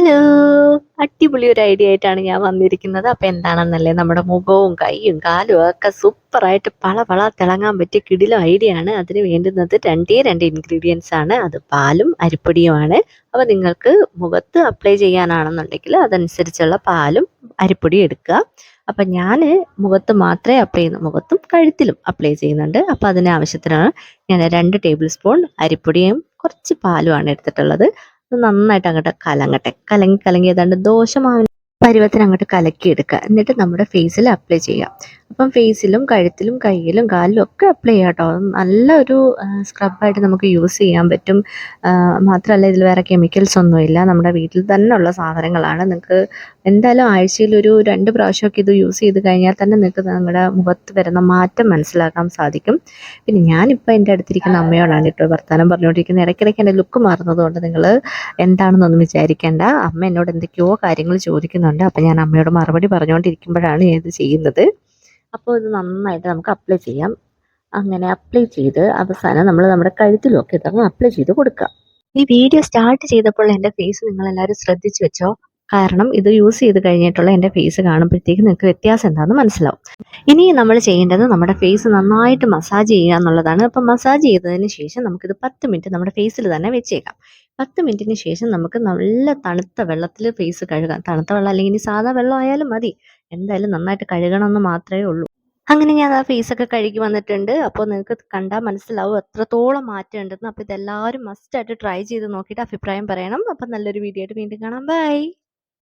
Hello. അടിപൊളി ഒരു idea ആയിട്ടാണ് ഞാൻ വന്നിരിക്കുന്നത്. അപ്പം എന്താണെന്നല്ലേ നമ്മുടെ മുഖവും കൈയും കാലും ഒക്കെ സൂപ്പറായിട്ട് പള പള തിളങ്ങാൻ പറ്റിയ കിടിലോ ഐഡിയ ആണ്. അതിന് വേണ്ടുന്നത് രണ്ടേ രണ്ട് ഇൻഗ്രീഡിയൻസ് ആണ്. അത് പാലും അരിപ്പൊടിയുമാണ്. അപ്പോൾ നിങ്ങൾക്ക് മുഖത്ത് അപ്ലൈ ചെയ്യാനാണെന്നുണ്ടെങ്കിൽ അതനുസരിച്ചുള്ള പാലും അരിപ്പൊടിയും എടുക്കുക. അപ്പം ഞാൻ മുഖത്ത് മാത്രമേ അപ്ലൈ ചെയ്യുന്നു മുഖത്തും കഴുത്തിലും അപ്ലൈ ചെയ്യുന്നുണ്ട്. അതിന് ആവശ്യത്തിനാണ് ഞാൻ രണ്ട് ടേബിൾ സ്പൂൺ അരിപ്പൊടിയും കുറച്ച് പാലുമാണ് എടുത്തിട്ടുള്ളത്. നന്നായിട്ട് അങ്ങോട്ട് കലങ്ങട്ടെ. കലങ്ങി കലങ്ങി ഏതാണ്ട് ദോശമാവിന് പരുവത്തിന് അങ്ങോട്ട് കലക്കി എടുക്കുക എന്നിട്ട് നമ്മുടെ ഫേസിൽ അപ്ലൈ ചെയ്യാം. അപ്പം ഫേസിലും കഴുത്തിലും കയ്യിലും കാലിലും ഒക്കെ അപ്ലൈ ചെയ്യാം കേട്ടോ നല്ലൊരു സ്ക്രബായിട്ട് നമുക്ക് യൂസ് ചെയ്യാൻ പറ്റും. മാത്രമല്ല ഇതിൽ വേറെ കെമിക്കൽസ് ഒന്നുമില്ല. നമ്മുടെ വീട്ടിൽ തന്നെ ഉള്ള സാധനങ്ങളാണ്. നിങ്ങൾക്ക് എന്തായാലും ആഴ്ചയിൽ ഒരു രണ്ട് പ്രാവശ്യമൊക്കെ ഇത് യൂസ് ചെയ്ത് കഴിഞ്ഞാൽ തന്നെ നിങ്ങൾക്ക് നിങ്ങളുടെ മുഖത്ത് വരുന്ന മാറ്റം മനസ്സിലാക്കാൻ സാധിക്കും. പിന്നെ ഞാനിപ്പോൾ എന്റെ അടുത്തിരിക്കുന്ന അമ്മയോടാണ് കേട്ടോ വർത്തമാനം പറഞ്ഞുകൊണ്ടിരിക്കുന്നത്. ഇടയ്ക്കിടയ്ക്ക് എന്റെ ലുക്ക് മാറുന്നതുകൊണ്ട് നിങ്ങൾ എന്താണെന്നൊന്നും വിചാരിക്കേണ്ട. അമ്മ എന്നോട് എന്തൊക്കെയോ കാര്യങ്ങൾ ചോദിക്കുന്നുണ്ട്. അപ്പം ഞാൻ അമ്മയോട് മറുപടി പറഞ്ഞുകൊണ്ടിരിക്കുമ്പോഴാണ് ഞാൻ ഇത് ചെയ്യുന്നത്. അപ്പോൾ ഇത് നന്നായിട്ട് നമുക്ക് അപ്ലൈ ചെയ്യാം. അങ്ങനെ അപ്ലൈ ചെയ്ത് അവസാനം നമ്മൾ നമ്മുടെ കഴുത്തിലൊക്കെ ഇതങ്ങ് അപ്ലൈ ചെയ്ത് കൊടുക്കുക. ഈ വീഡിയോ സ്റ്റാർട്ട് ചെയ്തപ്പോൾ എന്റെ ഫേസ് നിങ്ങൾ എല്ലാവരും ശ്രദ്ധിച്ചു വെച്ചോ? കാരണം ഇത് യൂസ് ചെയ്ത് കഴിഞ്ഞിട്ടുള്ള എന്റെ ഫേസ് കാണുമ്പോഴത്തേക്ക് നിങ്ങൾക്ക് വ്യത്യാസം എന്താണെന്ന് മനസ്സിലാവും. ഇനി നമ്മൾ ചെയ്യേണ്ടത് നമ്മുടെ ഫേസ് നന്നായിട്ട് മസാജ് ചെയ്യുക എന്നുള്ളതാണ്. അപ്പം മസാജ് ചെയ്തതിന് ശേഷം നമുക്കിത് പത്ത് മിനിറ്റ് നമ്മുടെ ഫേസിൽ തന്നെ വെച്ചേക്കാം. പത്ത് മിനിറ്റിന് ശേഷം നമുക്ക് നല്ല തണുത്ത വെള്ളത്തിൽ ഫേസ് കഴുകാം. തണുത്ത വെള്ളം അല്ലെങ്കിൽ സാധാ വെള്ളം ആയാലും മതി. എന്തായാലും നന്നായിട്ട് കഴുകണമെന്ന് മാത്രമേ ഉള്ളൂ. അങ്ങനെ ഞാൻ ആ ഫേസൊക്കെ കഴുകി വന്നിട്ടുണ്ട്. അപ്പോൾ നിങ്ങൾക്ക് കണ്ടാൽ മനസ്സിലാവും എത്രത്തോളം മാറ്റം ഉണ്ടെന്ന് അപ്പോൾ ഇതെല്ലാവരും മസ്റ്റായിട്ട് ട്രൈ ചെയ്ത് നോക്കിയിട്ട് അഭിപ്രായം പറയണം. അപ്പം നല്ലൊരു വീഡിയോ ആയിട്ട് വീണ്ടും കാണാം. ബൈ